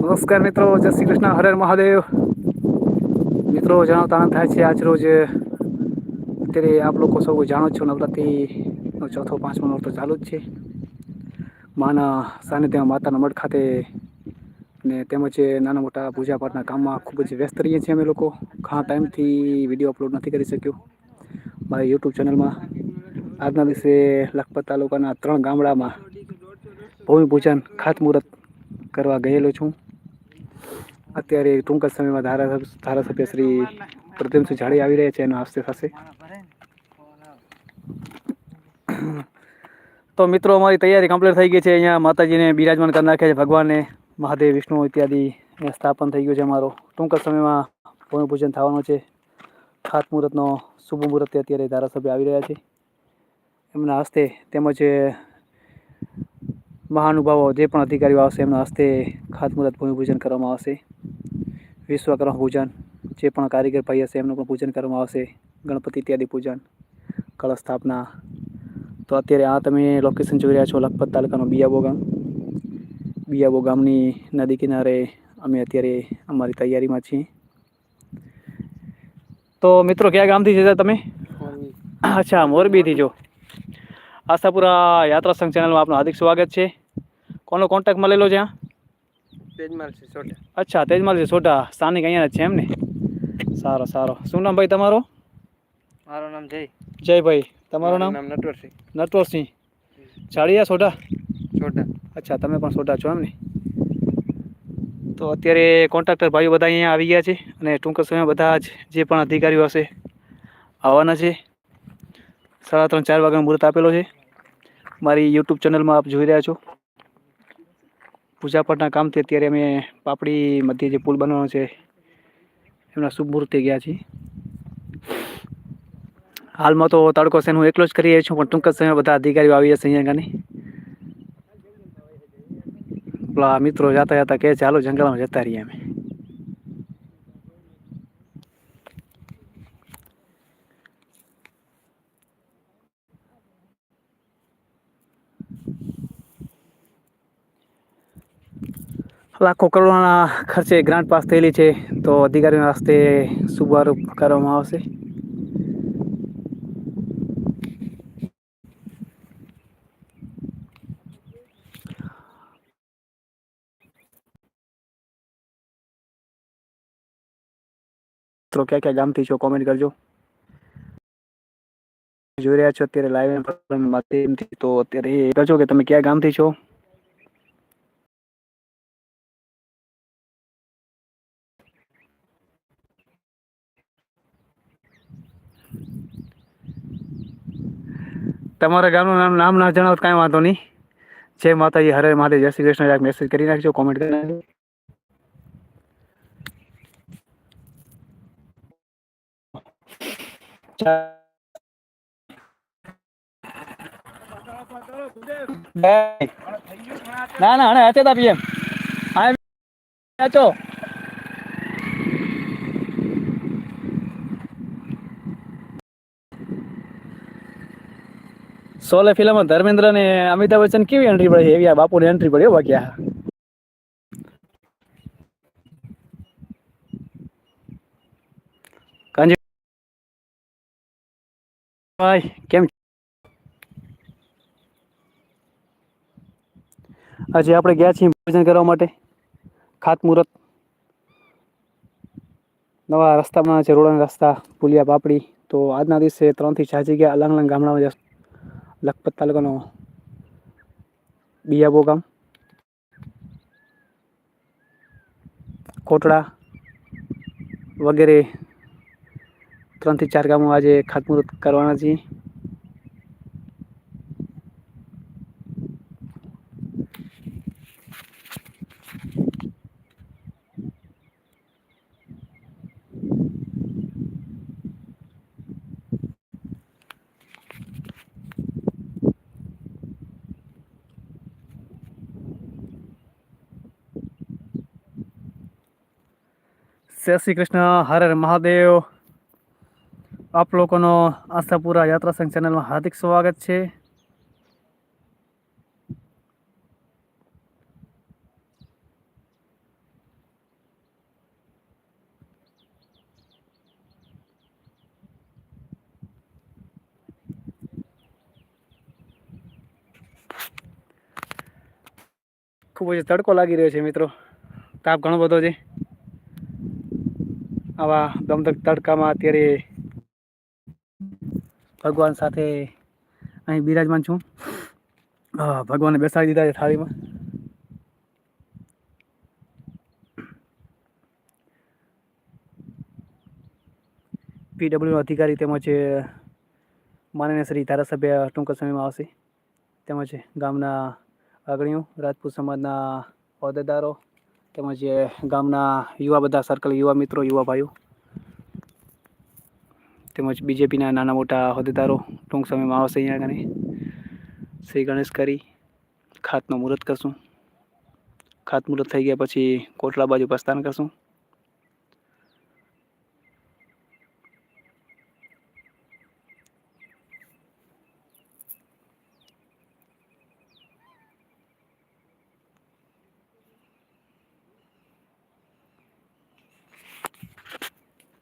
નમસ્કાર મિત્રો, જય શ્રી કૃષ્ણ, હરે મહાદેવ. મિત્રો, જણાવતા આનંદ થાય છે આજ રોજ. અત્યારે આપ લોકો સૌ જાણો છો, નવરાત્રિનો ચોથો, પાંચમો નોરતો ચાલુ જ છે. માના સાનિધ્યમાં માતાના મઢ ખાતે ને તેમજ નાના મોટા પૂજાપાઠના કામમાં ખૂબ જ વ્યસ્ત રહીએ છીએ અમે લોકો. ઘણા ટાઈમથી વીડિયો અપલોડ નથી કરી શક્યો. મારી યુટ્યુબ ચેનલમાં આજના દિવસે લખપત તાલુકાના ત્રણ ગામડામાં ભૂમિ પૂજન ખાતમુહૂર્ત કરવા ગયેલો છું. અત્યારે ટૂંક જ સમયમાં ધારા ધારાસભ્ય શ્રી પ્રદ્યુમસિંહ જાડી આવી રહ્યા છે એના હસ્તે થશે તો મિત્રો, અમારી તૈયારી કમ્પ્લીટ થઈ ગઈ છે. અહીંયા માતાજીને બિરાજમાન કરી નાખ્યા છે ભગવાનને. મહાદેવ, વિષ્ણુ ઇત્યાદિ સ્થાપન થઈ ગયું છે અમારો. ટૂંક જ સમયમાં ભૂમિપૂજન થવાનું છે. ખાતમુહૂર્તનો શુભ મુહૂર્તે અત્યારે ધારાસભ્ય આવી રહ્યા છે. એમના હસ્તે તેમજ મહાનુભાવો જે પણ અધિકારીઓ આવશે એમના હસ્તે ખાતમુહૂર્ત ભૂમિ પૂજન કરવામાં આવશે. વિશ્વકર્મા પૂજન જે પણ કારીગર ભાઈ હશે એમનું પણ પૂજન કરવામાં આવશે. ગણપતિ ઇત્યાદિ પૂજન કળશ સ્થાપના. તો અત્યારે આ તમે લોકેશન જોઈ રહ્યા છો લખપત તાલુકાનું બિયાબો ગામ બિયાબો ગામની નદી કિનારે અમે અત્યારે અમારી તૈયારીમાં છીએ. તો મિત્રો કયા ગામથી છે તમે? અચ્છા મોરબીથી જો આશાપુરા યાત્રા સંઘ ચેનલમાં આપનું હાર્દિક સ્વાગત છે. કોનો કોન્ટેક્ટ મળેલો છે આ તેજમાલ છે સોટા અચ્છા તેજમાલ છે છોટા. સ્થાનિક અહીંયા છે એમ ને? સારો સારો. શું નામ ભાઈ તમારો? મારું નામ જય. જય ભાઈ. તમારું નામ? નટવરસિંહ નટવરસિંહ. ચાળીયા સોઢા સોઢા અચ્છા તમે પણ સોઢા છો એમ ને? તો અત્યારે કોન્ટ્રાક્ટર ભાઈઓ બધા અહીંયા આવી ગયા છે અને ટૂંક સમયમાં બધા જ જે પણ અધિકારીઓ હશે આવવાના છે. સાડા ત્રણ ચાર વાગ્યાનો મુહૂર્ત આપેલો છે. મારી યુટ્યુબ ચેનલમાં આપ જોઈ રહ્યા છો. પૂજાપાઠના કામથી અત્યારે અમે પાપડી મધ્યે જે પુલ બનવાનો છે, એમના શુભ મુહૂર્તે ગયા છીએ. હાલમાં તો તડકો છે હું એકલો જ કરી રહ્યો છું, પણ ટૂંક જ સમયમાં બધા અધિકારીઓ આવી જશે અહીંયા પેલા મિત્રો જતા જતા છે, હાલો જંગલમાં જતા રહીએ અમે. લાખો કરોડોના ખર્ચે ગ્રાન્ટ પાસ થયેલી છે, તો અધિકારીઓના હસ્તે શુભારંભ કરવામાં આવશે. મિત્રો, ક્યાં ક્યાં ગામથી છો કોમેન્ટ કરજો. જોઈ રહ્યા છો અત્યારે લાઈવ તો અત્યારે કરજો કે તમે કયા ગામથી છો? તમારા ગામનું નામ નામ ના જણાવો કાંઈ વાંધો નહીં. જય માતાજી, હરે મહાદેવ, જય શ્રી કૃષ્ણ. એક મેસેજ કરી નાખજો કોમેન્ટ કરી નાખજો. ના ના, હણે હતે તા પીએમ. આ ચો સોલે ફિલ્મ ધર્મેન્દ્ર ને અમિતાભ બચ્ચન કેવી એન્ટ્રી પડી? એવી આ બાપુની એન્ટ્રી પડી બાકી કાંજી કેમ આજે આપણે ગયા છીએ ભોજન કરવા માટે, ખાતમુહૂર્ત. નવા રસ્તા બનાવે છે રોડના રસ્તા, પુલિયા પાપડી. તો આજના દિવસે ત્રણથી ચાર જગ્યા અલગ અલગ ગામડામાં લખપત તાલુકાનો બિયાબો ગામ. કોટડા વગેરે ત્રણથી ચાર ગામો આજે ખાતમુહૂર્ત કરવાના છીએ. જય શ્રી કૃષ્ણ, હરે મહાદેવ. આપ લોકોનો આસ્થાપુરા યાત્રા સંઘ ચેનલમાં હાર્દિક સ્વાગત છે. ખૂબ જ તડકો લાગી રહ્યો છે મિત્રો. તાપ ઘણો બધો છે. આવા દમદક તડકામાં અત્યારે ભગવાન સાથે અહીં બિરાજમાન છું. ભગવાને બેસાડી દીધા છે થાળીમાં. પીડબ્લ્યુ અધિકારી તેમજ માનનીય શ્રી ધારાસભ્ય ટૂંક સમયમાં આવશે. તેમજ ગામના અગ્રણીઓ, રાજપૂત સમાજના હોદ્દેદારો તેમજ ગામના યુવા બધા સર્કલ યુવા મિત્રો, યુવા ભાઈઓ, તેમજ બીજેપીના નાના મોટા હોદ્દેદારો, ટૂંક સમયમાં આવશે અહીંયા કને શ્રી ગણેશ કરી, ખાતનું મુહૂર્ત કરશું. ખાતમુહૂર્ત થઈ ગયા પછી કોટલા બાજુ પ્રસ્થાન કરશું.